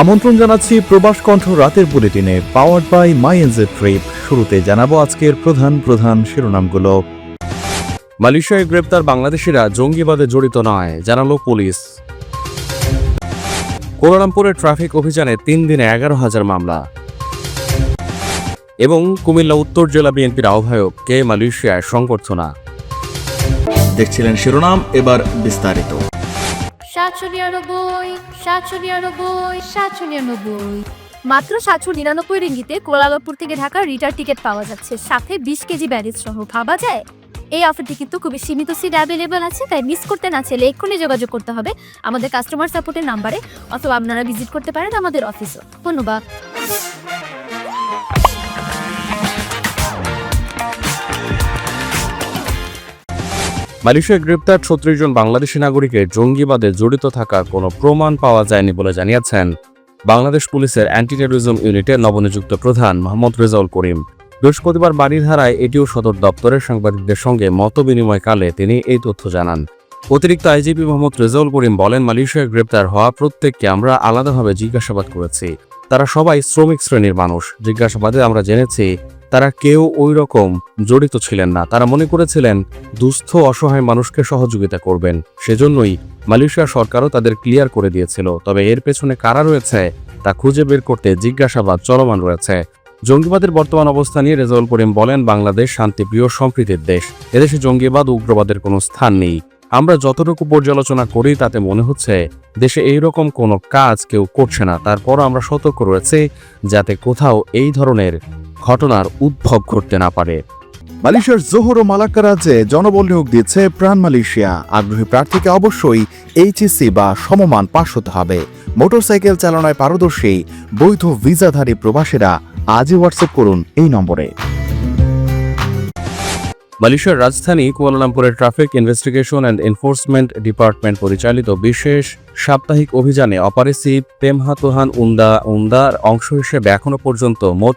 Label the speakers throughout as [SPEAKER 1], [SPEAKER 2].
[SPEAKER 1] আমন্ত্রণ জানাচ্ছি প্রবাস কণ্ঠ রাতের বুলেটিনে powered by my NJ trip শুরুতে জানাব আজকের প্রধান প্রধান শিরোনামগুলো।
[SPEAKER 2] মালয়েশিয়ায় গ্রেপ্তার বাংলাদেশিরা, জঙ্গিবাদে জড়িত নয়, জানালো পুলিশ। কোলালামপুরের ট্রাফিক অভিযানে তিন দিনে এগারো হাজার মামলা। এবং কুমিল্লা উত্তর জেলা বিএনপির আহ্বায়ক কে মালয়েশিয়ায় সংবর্ধনা।
[SPEAKER 1] দেখছিলেন শিরোনাম, এবার বিস্তারিত।
[SPEAKER 3] সাতশো নিরানব্বই সাতশো নিরানব্বই সাতশো নিরানব্বই। মাত্র সাতশো নিরানব্বই রিঙ্গিতে কোলালামপুর থেকে ঢাকার রিটার টিকিট পাওয়া যাচ্ছে। সাথে বিশ কেজি ব্যারেজ সহ ভাবা যায়। এই অফারটি কিন্তু খুবই সীমিত সিট অ্যাভেলেবেল আছে, তাই মিস করতে না চাইলে এক্ষুনি যোগাযোগ করতে হবে আমাদের কাস্টমার সাপোর্টের নাম্বারে অথবা আপনারা ভিজিট করতে পারেন আমাদের অফিসও ধন্যবাদ।
[SPEAKER 2] মালয়েশিয়ায় গ্রেপ্তার ছত্রিশ জন বাংলাদেশি নাগরিকের জঙ্গিবাদে জড়িত থাকার কোনো প্রমাণ পাওয়া যায়নি বলে জানিয়েছেন বাংলাদেশ পুলিশের অ্যান্টি টেরোরিজম ইউনিটের নবনিযুক্ত প্রধান মোহাম্মদ রেজাউল করিম। বৃহস্পতিবার বাড়িধারায় এটিও সদর দপ্তরের সাংবাদিকদের সঙ্গে মত বিনিময়কালে তিনি এই তথ্য জানান। অতিরিক্ত আইজিপি মোহাম্মদ রেজাউল করিম বলেন, মালয়েশিয়ায় গ্রেপ্তার হওয়া প্রত্যেককে আমরা আলাদাভাবে জিজ্ঞাসাবাদ করেছি। তারা সবাই শ্রমিক শ্রেণির মানুষ। জিজ্ঞাসাবাদে আমরা জেনেছি তারা কেউ ওই রকম জড়িত ছিলেন না। তারা মনে করেছিলেন, দুস্থ, অসহায় মানুষকে সহযোগিতা করবেন। সেজন্যই মালয়েশিয়া সরকারও তাদের ক্লিয়ার করে দিয়েছিল। তবে এর পেছনে কারা রয়েছে, তা খুঁজে বের করতে জিজ্ঞাসাবাদ চলমান রয়েছে। জঙ্গিবাদের বর্তমান অবস্থা নিয়ে রেজাউল করিম বলেন, বাংলাদেশ শান্তিপ্রিয়, সম্প্রীতির দেশ। এদেশে জঙ্গিবাদ, উগ্রবাদের কোনো স্থান নেই। আমরা যতটুকু পর্যালোচনা করি, তাতে মনে হচ্ছে, দেশে এই রকম কোনো কাজ কেউ করছে না। তারপর আমরা সতর্ক রয়েছে, যাতে কোথাও এই ধরনের ঘটনার উদ্ভব ঘটতে না পারে।
[SPEAKER 1] মালয়েশিয়ার জোহর ও মালাক্কা রাজ্যে জনবল নিয়োগ দিচ্ছে প্রাণ মালয়েশিয়া। আগ্রহী প্রার্থীকে অবশ্যই এইচএসসি বা সমমান পাশ হতে হবে। মোটরসাইকেল চালনায় পারদর্শী বৈধ ভিসাধারী প্রবাসীরা আজই হোয়াটসঅ্যাপ করুন এই নম্বরে।
[SPEAKER 2] মালয়েশিয়ার রাজধানী কুয়ালালামপুরের traffic investigation and enforcement department পরিচালিত বিশেষ সাপ্তাহিক অভিযানে অপারেসিভ পেমহাতোহান উন্দা উন্দার অংশ হিসেবে এখনও পর্যন্ত মোট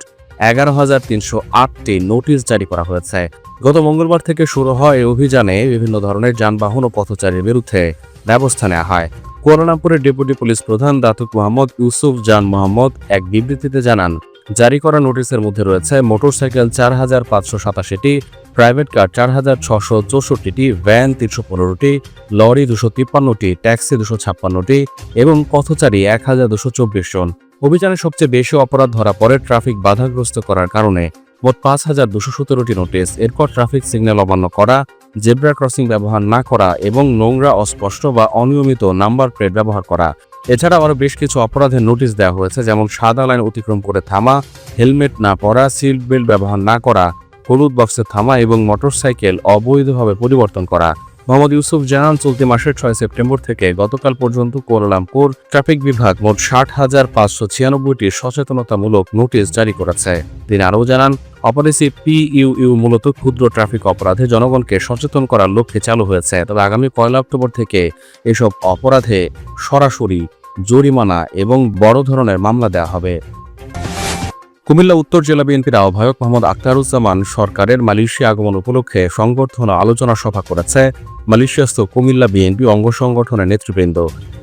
[SPEAKER 2] এগারো হাজার তিনশো আটটি নোটিশ জারি করা হয়েছে। গত মঙ্গলবার থেকে শুরু হয় এই অভিযানে বিভিন্ন ধরনের যানবাহন ও পথচারীর বিরুদ্ধে ব্যবস্থা নেওয়া হয়। কুয়ালালামপুরের ডেপুটি পুলিশ প্রধান Datuk Mohammad Yusuf Jan Mohammad এক বিবৃতিতে জানান, জারি করা নোটিশের মধ্যে রয়েছে মোটরসাইকেল চার হাজার পাঁচশো সাতাশিটি, প্রাইভেট কার চার হাজার ছশো চৌষট্টিটি, ভ্যান তিনশো পনেরোটি, লরি দুশো তিপ্পান্নটি, ট্যাক্সি দুশো ছাপ্পান্নটি এবং পথচারী এক হাজার দুশো চব্বিশ জন। অভিযানে সবচেয়ে বেশি অপরাধ ধরা পড়ে ট্রাফিক বাধাগ্রস্ত করার কারণে। মোট পাঁচ হাজার দুশো সতেরোটি নোটিস এরপর ট্রাফিক সিগন্যাল অমান্য করা, জেব্রা ক্রসিং ব্যবহার না করা এবং নোংরা, অস্পষ্ট বা অনিয়মিত নাম্বার প্লেট ব্যবহার করা। এছাড়াও আরও বেশ কিছু অপরাধের নোটিশ দেওয়া হয়েছে, যেমন সাদা লাইন অতিক্রম করে থামা, হেলমেট না পরা, সিট বেল্ট ব্যবহার না করা, হলুদ বক্সে থামা এবং মোটরসাইকেল অবৈধভাবে পরিবর্তন করা। মোহাম্মদ ইউসুফ জানান, চলতি মাসের ছয় সেপ্টেম্বর থেকে গতকাল পর্যন্ত কুয়ালালামপুর ট্রাফিক বিভাগ মোট ষাট হাজার পাঁচশো ছিয়ানব্বইটি সচেতনতামূলক নোটিশ জারি করেছে। তিনি আরও জানান অপারেসিভ পিইউইউ মূলত ক্ষুদ্র ট্রাফিক অপরাধে জনগণকে সচেতন করার লক্ষ্যে চালু হয়েছে। তবে আগামী পয়লা অক্টোবর থেকে এসব অপরাধে সরাসরি জরিমানা এবং বড় ধরনের মামলা দেওয়া হবে। কুমিল্লা উত্তর জেলা বিএনপির আহ্বায়ক মোহাম্মদ আখতারুজ্জামান সরকারের মালয়েশিয়া আগমন উপলক্ষে সংবর্ধনা আলোচনা সভা করেছে মালয়েশিয়াস্থ কুমিল্লা বিএনপি অঙ্গ সংগঠনের নেতৃবৃন্দ।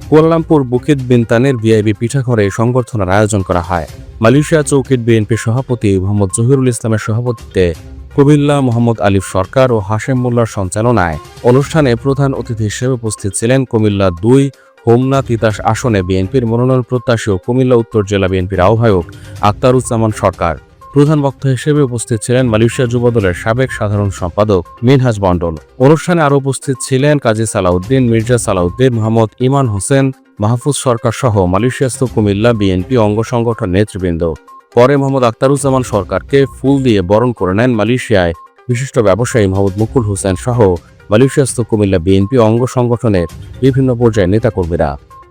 [SPEAKER 2] কুয়ালালামপুর বুকিত বিনতানের ভিআইবি পিঠাঘরে সংবর্ধনার আয়োজন করা হয়। মালয়েশিয়া চৌকিট বিএনপির সভাপতি মোহাম্মদ জহিরুল ইসলামের সভাপতিত্বে কুমিল্লা মোহাম্মদ আলিফ সরকার ও হাশেম মোল্লার সঞ্চালনায় অনুষ্ঠানে প্রধান অতিথি হিসেবে উপস্থিত ছিলেন কুমিল্লা দুই হোমনা তিতাস আসনে বিএনপির মনোনয়ন প্রত্যাশী ও কুমিল্লা উত্তর জেলা বিএনপির আহ্বায়ক আক্তারুজ্জামান সরকার। প্রধান বক্তা হিসেবে উপস্থিত ছিলেন মালয়েশিয়া যুবদলের সাবেক সাধারণ সম্পাদক মিনহাজ মণ্ডল। অনুষ্ঠানে আরও উপস্থিত ছিলেন কাজী সালাউদ্দিন, মির্জা সালাউদ্দিন, মোহাম্মদ ইমান হোসেন, মাহফুজ সরকার সহ মালয়েশিয়াস্থ কুমিল্লা বিএনপি অঙ্গ সংগঠন নেতৃবৃন্দ। পরে মোহাম্মদ আক্তারুজ্জামান সরকারকে ফুল দিয়ে বরণ করে নেন মালয়েশিয়ায়। বিশিষ্ট ব্যবসায়ী মোহাম্মদ মুকুল হোসেন সহ মালয়েশিয়াস্থ কুমিল্লা বিএনপি অঙ্গ সংগঠনের বিভিন্ন পর্যায়ের নেতাকর্মীরা